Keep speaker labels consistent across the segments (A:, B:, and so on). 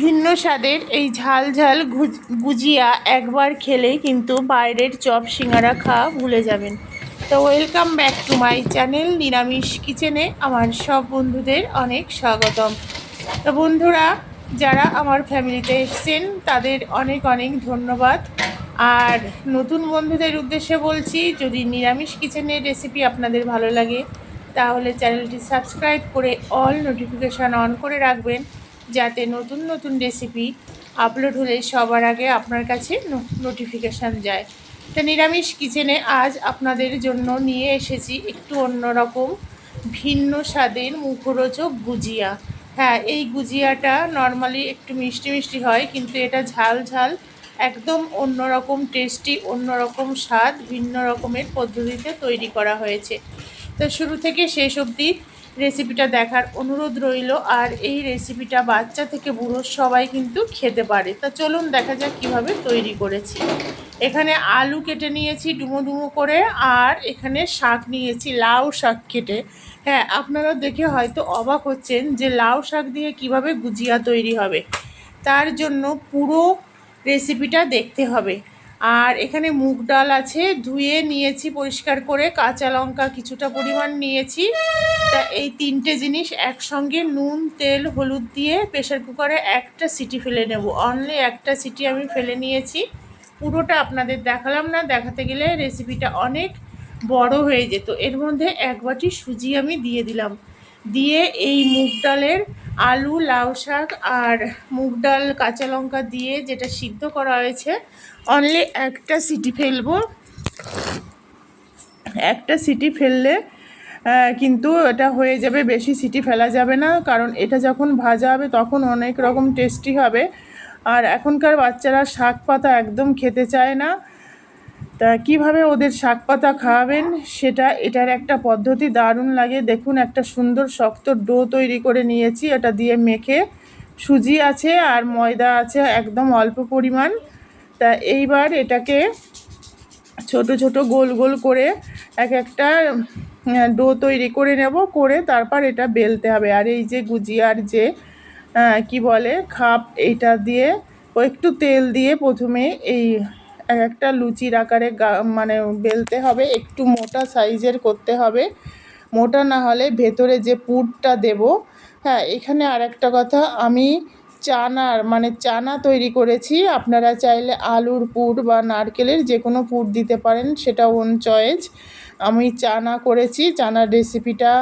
A: ভিন্ন স্বাদের এই ঝাল ঝাল গুজিয়া একবার খেলে কিন্তু বাইরের চপ সিঙ্গারা খাওয়া ভুলে যাবেন। তো welcome back to my channel Niramish কিচেনে। আমার সব বন্ধুদের অনেক স্বাগতম। তো বন্ধুরা, যারা আমার ফ্যামিলিতে এসছেন, তাদের অনেক অনেক ধন্যবাদ। আর নতুন বন্ধুদের উদ্দেশ্যে বলছি, যদি নিরামিষ কিচেনের রেসিপি আপনাদের ভালো লাগে, তাহলে চ্যানেলটি সাবস্ক্রাইব করে অল নোটিফিকেশান অন করে রাখবেন। যাতে নতুন নতুন রেসিপি আপলোড হলে সবার আগে আপনার কাছে নোটিফিকেশান যায়। তো নিরামিষ কিচেনে আজ আপনাদের জন্য নিয়ে এসেছি একটু অন্যরকম ভিন্ন স্বাদের মুখরোচক গুজিয়া। হ্যাঁ এই গুজিয়াটা নর্মালি একটু মিষ্টি মিষ্টি হয়, কিন্তু এটা ঝাল ঝাল, একদম অন্যরকম টেস্টি অন্যরকম স্বাদ, ভিন্ন রকমের পদ্ধতিতে তৈরি করা হয়েছে। তো শুরু থেকে শেষ অবধি রেসিপিটা দেখার অনুরোধ রইল। আর এই রেসিপিটা বাচ্চা থেকে বুড়ো সবাই কিন্তু খেতে পারে। তা চলুন দেখা যাক কীভাবে তৈরি করেছি। এখানে আলু কেটে নিয়েছি ডুমো ডুমো করে, আর এখানে শাক নিয়েছি, লাউ শাক কেটে। হ্যাঁ আপনারা দেখে হয়তো অবাক হচ্ছেন যে লাউ শাক দিয়ে কীভাবে গুজিয়া তৈরি হবে। তার জন্য পুরো রেসিপিটা দেখতে হবে। আর এখানে মুগ ডাল আছে, ধুয়ে নিয়েছি পরিষ্কার করে, কাঁচা লঙ্কা কিছুটা পরিমাণ নিয়েছি। তা এই তিনটে জিনিস একসঙ্গে নুন, তেল, হলুদ দিয়ে প্রেশার কুকারে একটা সিটি ফেলে নেব। অনলি একটা সিটি আমি ফেলে নিয়েছি। পুরোটা আপনাদের দেখালাম না, দেখাতে গেলে রেসিপিটা অনেক বড় হয়ে যেত। এর মধ্যে এক বাটি সুজি আমি দিয়ে দিলাম। দিয়ে এই মুগ ডালের আলু, লাউ শাক আর মুগ ডাল, কাঁচা লঙ্কা দিয়ে যেটা সিদ্ধ করা হয়েছে অনলি একটা সিটি ফেলব। একটা সিটি ফেললে কিন্তু এটা হয়ে যাবে, বেশি সিটি ফেলা যাবে না, কারণ এটা যখন ভাজা হবে তখন অনেক রকম টেস্টি হবে। আর এখনকার বাচ্চারা শাক পাতা একদম খেতে চায় না। তা কীভাবে ওদের শাক পাতা খাওয়াবেন? সেটা, এটার একটা পদ্ধতি দারুণ লাগে। দেখুন, একটা সুন্দর শক্ত ডো তৈরি করে নিয়েছি। এটা দিয়ে মেখে সুজি আছে আর ময়দা আছে একদম অল্প পরিমাণ। তা এইবার এটাকে ছোট ছোট গোল গোল করে এক একটা ডো তৈরি করে নেব। করে তারপর এটা বেলতে হবে। আর এই যে গুজিয়ার যে কি বলে, খাপ, এইটা দিয়ে ও একটু তেল দিয়ে প্রথমে এই এক একটা লুচির আকারে মানে বেলতে হবে, একটু মোটা সাইজের করতে হবে। মোটা না হলে ভেতরে যে পুরটা দেব হ্যাঁ এখানে আর একটা কথা, আমি চানার মানে চানা তৈরি করেছি। আপনারা চাইলে আলুর পুর বা নারকেলের যে কোনো পুর দিতে পারেন, সেটা ওন চয়েস আমি চানা করেছি, চানার রেসিপিটা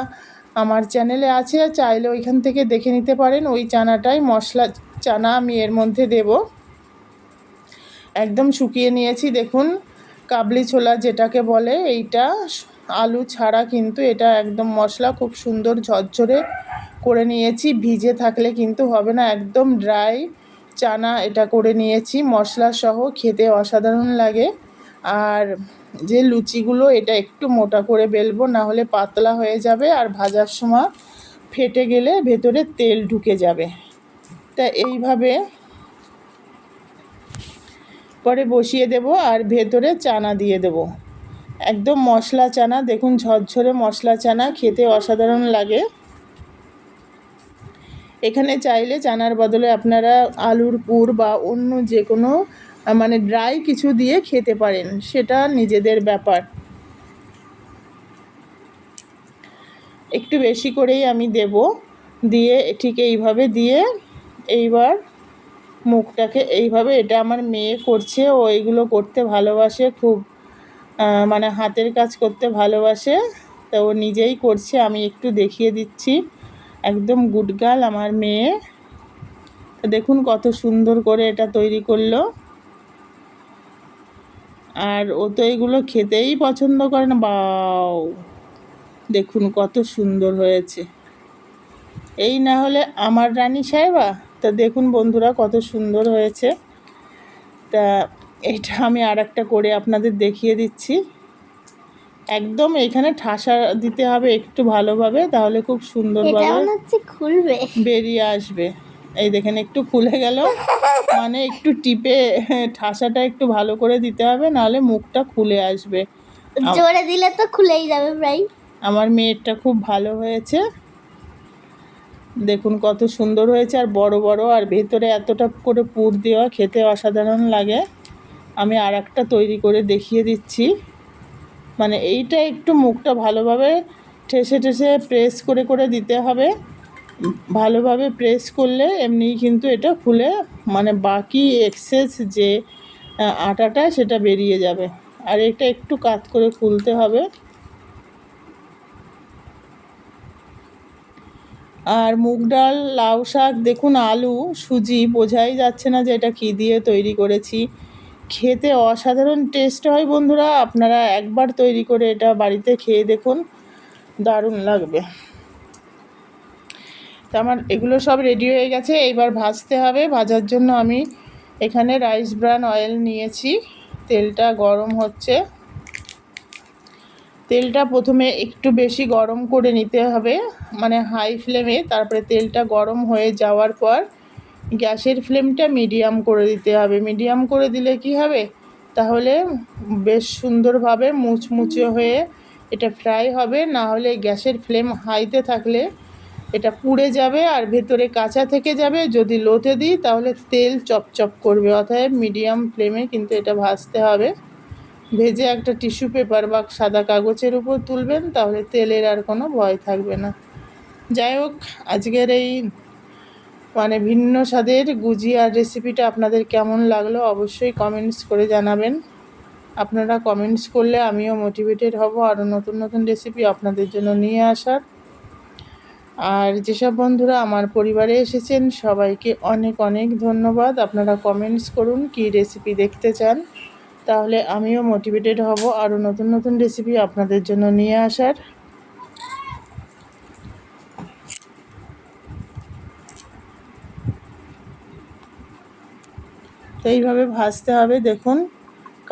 A: আমার চ্যানেলে আছে, চাইলে ওইখান থেকে দেখে নিতে পারেন। ওই চানাটাই মশলা, চানা আমি এর মধ্যে দেবো। একদম শুকিয়ে নিয়েছি। দেখুন, কাবলি ছোলা যেটাকে বলে, এইটা আলু ছাড়া কিন্তু এটা একদম মশলা খুব সুন্দর ঝরঝরে করে নিয়েছি। ভিজে থাকলে কিন্তু হবে না, একদম ড্রাই চানা এটা করে নিয়েছি। মশলা সহ খেতে অসাধারণ লাগে। আর যে লুচিগুলো, এটা একটু মোটা করে বেলবো, না হলে পাতলা হয়ে যাবে আর ভাজার সময় ফেটে গেলে ভেতরে তেল ঢুকে যাবে। তা এইভাবে পরে বসিয়ে দেব আর ভেতরে চানা দিয়ে দেব। একদম মশলা চানা, দেখুন ঝরঝরে মশলা চানা, খেতে অসাধারণ লাগে। এখানে চাইলে চানার বদলে আপনারা আলুর পুর বা অন্য যে কোনো মানে ড্রাই কিছু দিয়ে খেতে পারেন, সেটা নিজেদের ব্যাপার। একটু বেশি করেই আমি দেব, দিয়ে ঠিক এইভাবে দিয়ে এইবার মুখটাকে এইভাবে, এটা আমার মেয়ে করছে, ও এইগুলো করতে ভালোবাসে, খুব মানে হাতের কাজ করতে ভালোবাসে। তো ও নিজেই করছে, আমি একটু দেখিয়ে দিচ্ছি। একদম গুডগাল আমার মেয়ে। দেখুন কত সুন্দর করে এটা তৈরি করল। আর ও তো এগুলো খেতেই পছন্দ করে না, বাও! দেখুন কত সুন্দর হয়েছে। এই না হলে আমার রানী সাহেবা? তা দেখুন বন্ধুরা কত সুন্দর হয়েছে। তা এটা আমি আর একটা করে আপনাদের দেখিয়ে দিচ্ছি। একদম এখানে ঠাসা দিতে হবে একটু ভালোভাবে তাহলে খুব সুন্দরভাবে
B: খুলবে।
A: বেরিয়ে আসবে। এই দেখেন একটু খুলে গেল। মানে একটু টিপে ঠাসাটা একটু ভালো করে দিতে হবে নাহলে মুখটা খুলে আসবে।
B: জোরে দিলে তো খুলেই যাবে প্রায়
A: আমার মেয়েরটা খুব ভালো হয়েছে। দেখুন কত সুন্দর হয়েছে আর বড় বড় আর ভেতরে এতটা করে পুর দেওয়া খেতে অসাধারণ লাগে। আমি আর একটা তৈরি করে দেখিয়ে দিচ্ছি। মানে এইটা একটু মুখটা ভালোভাবে ঠেসে ঠেসে প্রেস করে করে দিতে হবে। ভালোভাবে প্রেস করলে এমনি কিন্তু এটা ফুলে মানে বাকি এক্সেস যে আটাটা সেটা বেরিয়ে যাবে। আর এটা একটু কাত করে খুলতে হবে। আর মুগ ডাল, লাউ শাক, দেখুন আলু, সুজি, বোঝাই যাচ্ছে না যে এটা কী দিয়ে তৈরি করেছি। খেতে অসাধারণ টেস্ট হয় বন্ধুরা, আপনারা একবার তৈরি করে এটা বাড়িতে খেয়ে দেখুন, দারুণ লাগবে। তা আমার এগুলো সব রেডি হয়ে গেছে, এইবার ভাজতে হবে, ভাজার জন্য আমি এখানে রাইস ব্রান অয়েল নিয়েছি, তেলটা গরম হচ্ছে। তেলটা প্রথমে একটু বেশি গরম করে নিতে হবে মানে হাই ফ্লেমে তারপরে তেলটা গরম হয়ে যাওয়ার পর গ্যাসের ফ্লেমটা মিডিয়াম করে দিতে হবে। মিডিয়াম করে দিলে কি হবে? তাহলে বেশ সুন্দরভাবে মুচমুচে হয়ে এটা ফ্রাই হবে, না হলে গ্যাসের ফ্লেম হাইতে থাকলে এটা পুড়ে যাবে আর ভেতরে কাঁচা থেকে যাবে। যদি লোতে দিই, তাহলে তেল চপচপ করবে, অতএব মিডিয়াম ফ্লেমে কিন্তু এটা ভাজতে হবে। ভেজে একটা টিস্যু পেপার বা সাদা কাগজের উপর তুলবেন, তাহলে তেলের আর কোনো ভয় থাকবে না। যাই হোক, আজকের এই মানে ভিন্ন স্বাদের গুজিয়ার রেসিপিটা আপনাদের কেমন লাগল অবশ্যই কমেন্টস করে জানাবেন। আপনারা কমেন্টস করলে আমিও মোটিভেটেড হব আরও নতুন নতুন রেসিপি আপনাদের জন্য নিয়ে আসার। আর যেসব বন্ধুরা আমার পরিবারে এসেছেন, সবাইকে অনেক অনেক ধন্যবাদ। আপনারা কমেন্টস করুন কি রেসিপি দেখতে চান। তাহলে আমিও মোটিভেটেড হব আরও নতুন নতুন রেসিপি আপনাদের জন্য নিয়ে আসার। এইভাবে ভাজতে হবে। দেখুন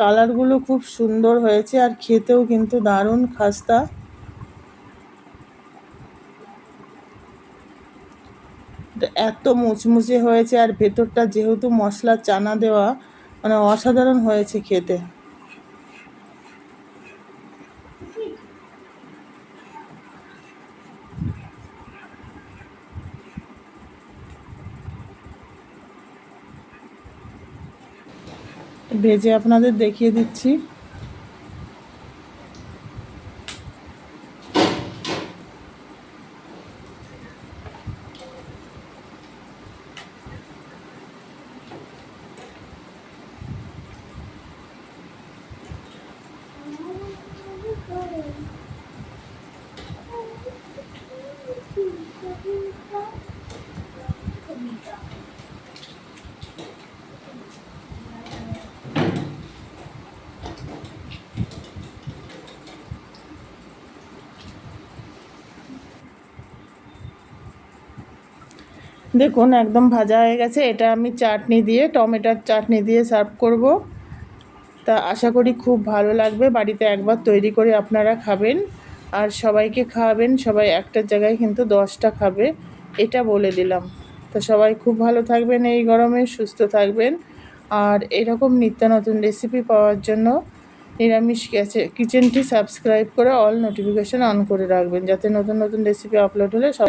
A: কালারগুলো খুব সুন্দর হয়েছে আর খেতেও কিন্তু দারুণ খাস্তা। এত মুচমুচে হয়েছে আর ভেতরটা যেহেতু মশলা চানা দেওয়া মানে অসাধারণ হয়েছে খেতে। ভেজে আপনাদের দেখিয়ে দিচ্ছি। দেখুন, একদম ভাজা হয়ে গেছে। এটা আমি চাটনি দিয়ে, টমেটোর চাটনি দিয়ে সার্ভ করব। তা আশা করি খুব ভালো লাগবে। বাড়িতে একবার তৈরি করে আপনারা খাবেন। আর সবাইকে খাওয়াবেন। সবাই একটার জায়গায় কিন্তু দশটা খাবে। এটা বলে দিলাম। তো সবাই খুব ভালো থাকবেন এই গরমে, সুস্থ থাকবেন। আর এরকম নিত্য নতুন রেসিপি পাওয়ার জন্য নিরামিষ গেছে। কিচেনটি সাবস্ক্রাইব করে অল নোটিফিকেশান অন করে রাখবেন। যাতে নতুন নতুন রেসিপি আপলোড হলে সব